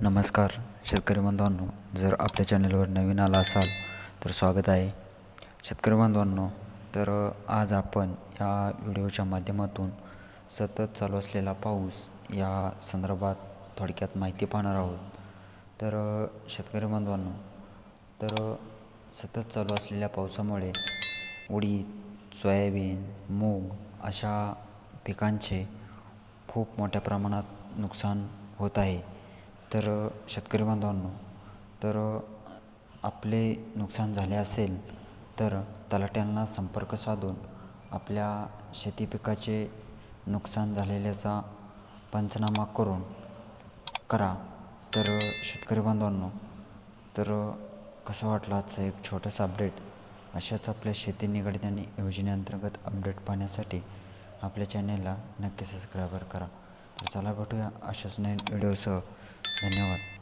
नमस्कार शेतकरी बांधवांनो जर आपल्या चॅनलवर नवीन आला असाल तर स्वागत आहे. शेतकरी बांधवांनो तर आज आपण या व्हिडिओच्या माध्यमातून सतत चालू असलेला पाऊस या संदर्भात थोडक्यात माहिती पाहणार आहोत. तर शेतकरी बांधवांनो तर सतत चालू असलेल्या पावसामुळे उडीद सोयाबीन मूग अशा पिकांचे खूप मोठ्या प्रमाणात नुकसान होत आहे. तर शेतकरी बांधवांनो तर आपले नुकसान झाले असेल तर तलाट्यांना संपर्क साधून आपल्या शेती पिकाचे नुकसान झालेल्याचा पंचनामा करून करा. तर शेतकरी बांधवांनो तर कसं वाटलं आजचं एक छोटंसं अपडेट अशाच आपल्या शेती निगडीत आणि योजनेअंतर्गत अपडेट पाहण्यासाठी आपल्या चॅनेलला नक्की सबस्क्रायबर करा. तर चला भेटूया अशाच नवीन व्हिडिओसह धन्यवाद.